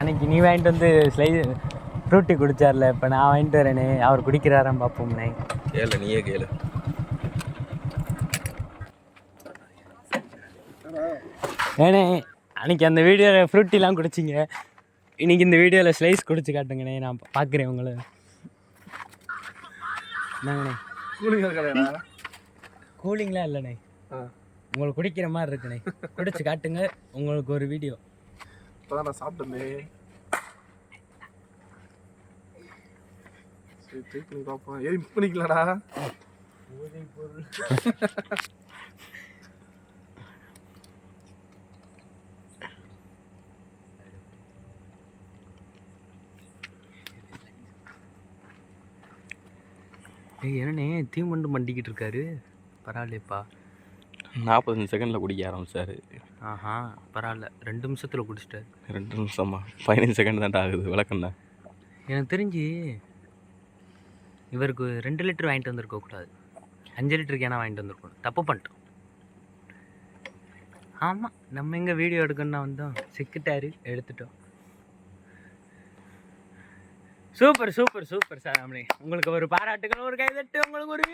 அன்னைக்கு நீ வாங்கிட்டு வந்து ஸ்லை ஃப்ரூட்டி குடிச்சார்ல இப்போ நான் வாங்கிட்டு வரேனே அவர் குடிக்கிறாராம் பார்ப்போம்னே கேளு நீயே கேளு. ஏனே அன்னைக்கு அந்த வீடியோவில் ஃப்ரூட்டிலாம் குடிச்சிங்க. இன்னைக்கு இந்த வீடியோவில் ஸ்லைஸ் குடிச்சு காட்டுங்கண்ணே நான் பார்க்குறேன் உங்களை. என்னங்கண்ணே? கூலிங்லாம் இல்லைண்ணே. உங்களுக்கு குடிக்கிற மாதிரி இருக்குண்ணே. குடிச்சு காட்டுங்க உங்களுக்கு ஒரு வீடியோ. இப்போதான் நான் சாப்பிட்டேன் சரி ட்ரை பண்ணி பார்ப்போம். ஏன் மிஸ் பண்ணிக்கலடா என்னண்ணே தீமண்டு மண்டிக்கிட்டு இருக்காரு. பரவாயில்லையப்பா. நாற்பத்தஞ்சு செகண்டில் குடிக்க ஆரம்பிச்சாரு. ஆஹா பரவாயில்ல. ரெண்டு நிமிஷத்தில் குடிச்சிட்டாரு. ரெண்டு நிமிஷமா? பதினஞ்சு செகண்ட் தான் ஆகுது விளக்கண்ணா எனக்கு தெரிஞ்சு இவருக்கு ரெண்டு லிட்டர் வாங்கிட்டு வந்திருக்க கூடாது. அஞ்சு லிட்டர் கேனா வாங்கிட்டு வந்திருக்கணும். தப்பு பண்ணிட்டோம். ஆமாம் நம்ம எங்கே வீடியோ எடுக்கணும்னா வந்தோம். சிக்கிட்டாரு எடுத்துட்டோம். சூப்பர் சூப்பர் சூப்பர் சார் உங்களுக்கு ஒரு பாராட்டுகள் ஒரு கைதட்டு உங்களுக்கு ஒரு.